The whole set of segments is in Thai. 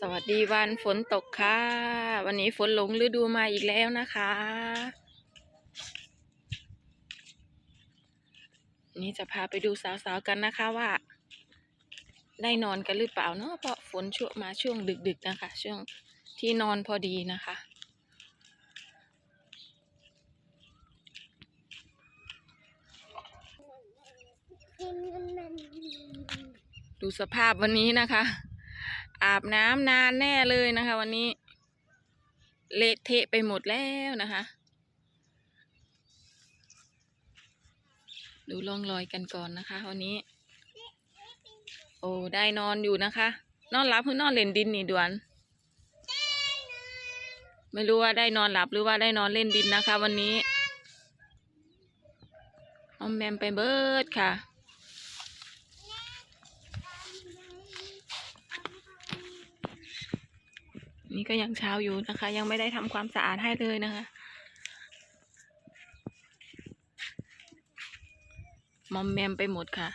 สวัสดีวันฝนตกค่ะ วันนี้ฝนหลงฤดูมาอีกแล้วนะคะ นี่จะพาไปดูสาวๆกันนะคะว่า ได้นอนกันหรือเปล่าเนาะเพราะฝนช่วงมาช่วงดึก ๆนะคะ ช่วงที่นอนพอดีนะคะดูสภาพวันนี้นะคะ อาบน้ำนานแน่เลยนะคะ วันนี้ เละเทะไปหมดแล้วนะคะ ดูร่องรอยกันก่อนนะคะ วันนี้ โอ้ได้นอนอยู่นะคะ นอนหลับหรือนอนเล่นดินนี่ด่วน ไม่รู้ว่าได้นอนหลับหรือว่าได้นอนเล่นดินนะคะ วันนี้อมแมมไปเบิดค่ะ นี่ก็ยังเช้าอยู่นะคะ ยังไม่ได้ทำความสะอาดให้เลยนะคะ มอมแมมไปหมดค่ะ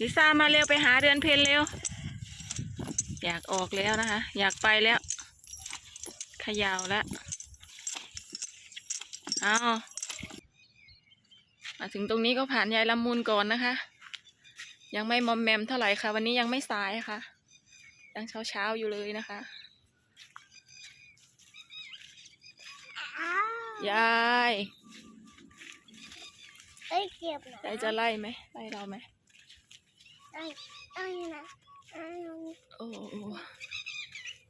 ลิซ่ามาเร็วไปหาเดือนเพนเร็ว อยากออกแล้วนะคะ อยากไปแล้ว ขยาวแล้วเอามาถึงตรงนี้ก็ผ่านยายละมุนก่อนนะคะ ยังไม่มอมแมมเท่าไหร่ค่ะ วันนี้ยังไม่สายค่ะ ยังเช้าเช้าๆอยู่เลยนะคะยายเอ้ยเก็บนะยายจะไล่ไหมไล่เราไหมไอ้ไอ้นะไอ้โอ้โห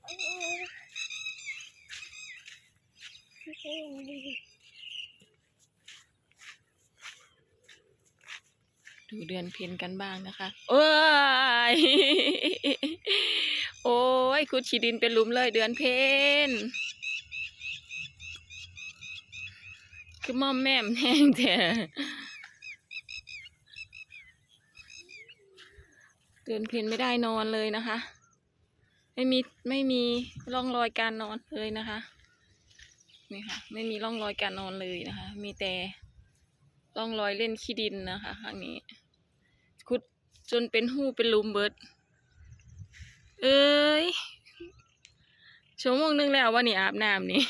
ไอ้ดีดูเดือนเพ็ญกันบ้างนะคะ โอ้ย โอ้ยคุดฉีดินเป็นหลุมเลยเดือนเพ็ญคือมอมแม่มแห้งแต่เดือนเพ็ญไม่ได้นอนเลยนะคะ ไม่มีไม่มีร่องรอยการนอนเลยนะคะนี่ค่ะ ไม่มีร่องรอยการนอนเลยนะคะ มีแต่ร่องรอยเล่นขี้ดินนะคะข้างนี้ขุดจนเป็นหูเป็นลุมเบิด เอ้ยชั่วโมงหนึงแล้ววันนี้อาบน้ำนี่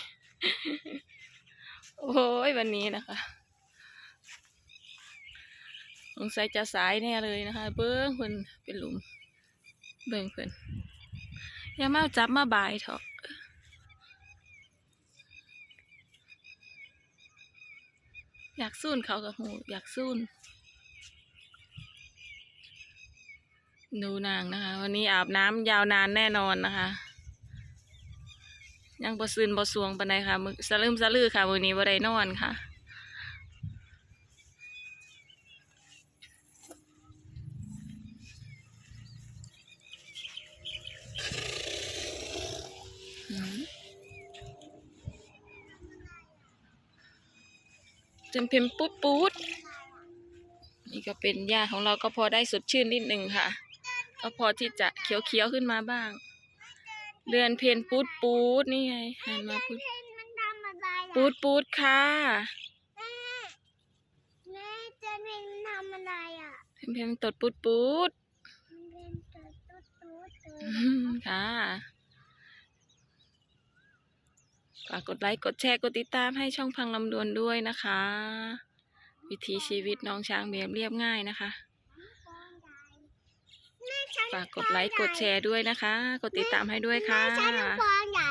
โอ้ยวันนี้นะคะสงสัยจะสายแน่เลยนะคะ เบิ้งเพิ่นเป็นหลุม เบิ้งเพิ่นอย่ามาจับมาบายเถอะอยากสู้นเขากับหูอยากสู้น ดูนางนะคะ วันนี้อาบน้ำยาวนานแน่นอนนะคะ ยังบ่ซึนบ่สวงปานใดค่ะมึกสะลืมสะลือค่ะวันนี้บ่ได้นอนค่ะอืมจำเป็นปุ๊ดปุ๊ดนี่ก็เป็นหญ้าของเราก็พอได้สดชื่นนิดหนึ่งค่ะ ก็พอที่จะเขียวๆขึ้นมาบ้างเรือนเพนปูดปูดนี่ไงหันมาปูดเพนมันทำอะไรอะปูดปูดค่ะแม่แม่เจะเป็นทำอะไรอะเพนเพนตดปูดปูดมันเป็นตัวตุ๊ดตุ๊ดตัวอืมค่ะฝากกดไลค์กดแชร์กดติดตามให้ช่องพังลำดวนด้วยนะคะ วิถีชีวิตน้องช้างแบบเรียบง่ายนะคะแม่ฉัน ฝากกดไลค์กดแชร์ด้วยนะคะ กดติดตามให้ด้วยค่ะแม่ฉันฟองใหญ่